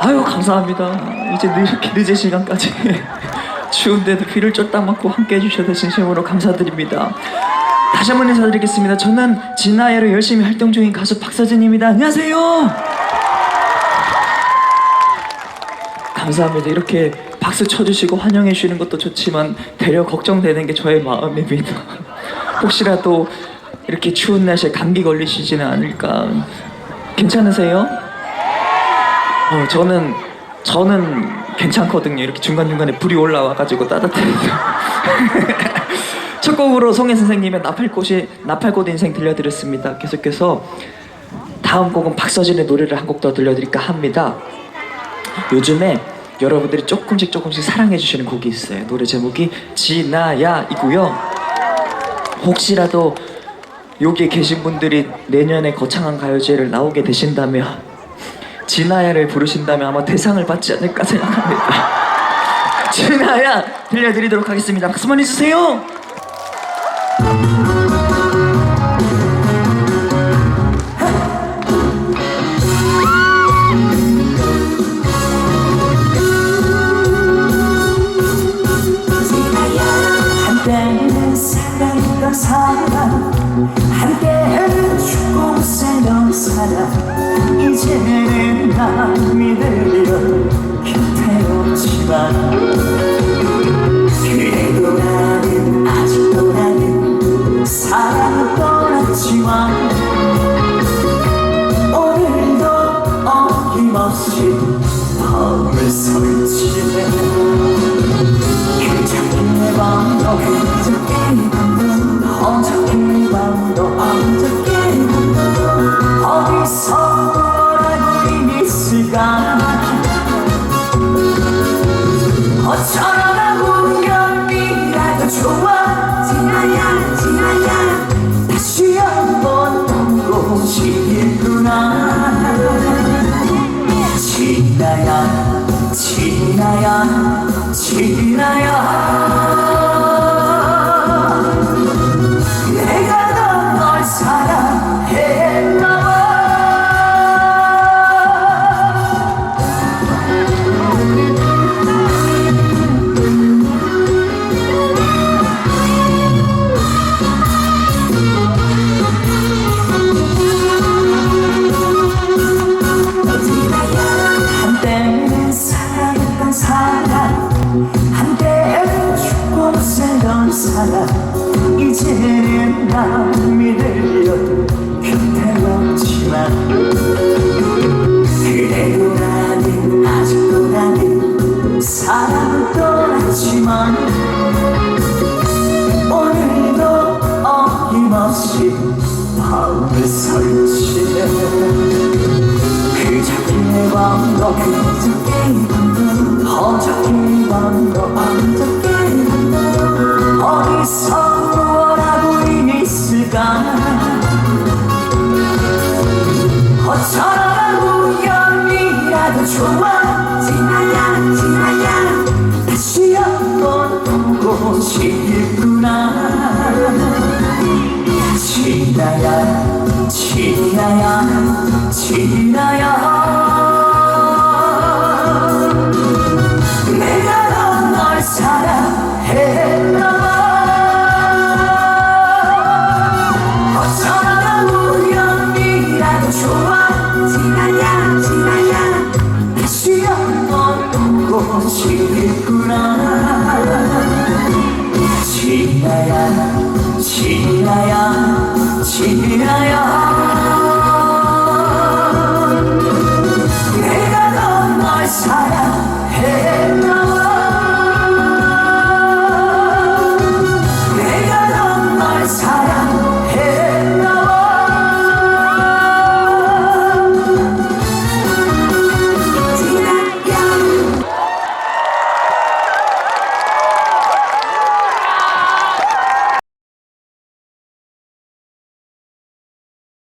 아유 감사합니다. 이제 늘 이렇게 늦은 시간까지 추운데도 귀를 쫄딱 막고 함께 해주셔서 진심으로 감사드립니다. 다시 한번 인사드리겠습니다. 저는 진아예로 열심히 활동 중인 가수 박서진입니다. 안녕하세요. 감사합니다. 이렇게 박수 쳐주시고 환영해 주시는 것도 좋지만 되려 걱정되는 게 저의 마음입니다. 혹시라도 이렇게 추운 날씨에 감기 걸리시지는 않을까. 괜찮으세요? 어, 저는 저는 괜찮거든요. 이렇게 중간 중간에 불이 올라와가지고 따뜻해요. 첫 곡으로 송혜 선생님의 나팔꽃이 나팔꽃 인생 들려드렸습니다. 계속해서 다음 곡은 박서진의 노래를 한 곡 더 들려드릴까 합니다. 요즘에 여러분들이 조금씩 조금씩 사랑해 주시는 곡이 있어요. 노래 제목이 지나야이고요. 혹시라도 여기에 계신 분들이 내년에 거창한 가요제를 나오게 되신다면 진아야를 부르신다면 아마 대상을 받지 않을까 생각합니다. 진아야 들려드리도록 하겠습니다. 박수 많이 주세요. 한때는 사랑했던 사람 한때는 죽고 사람 이제는 남이 들려 곁에 없지만 그래도 나는 아직도 나는 사랑을 떠났지만 오늘도 어김없이 마음을 설치네 지나야 지나야 이제는 남이 들려 곁에 없지만 그래도 나는 아직도 나는 사랑을 떠났지만 오늘도 어김없이 마음을 설치네. 그저께 밤도 그저께 밤도 어저께 밤도 어저께 밤도 see.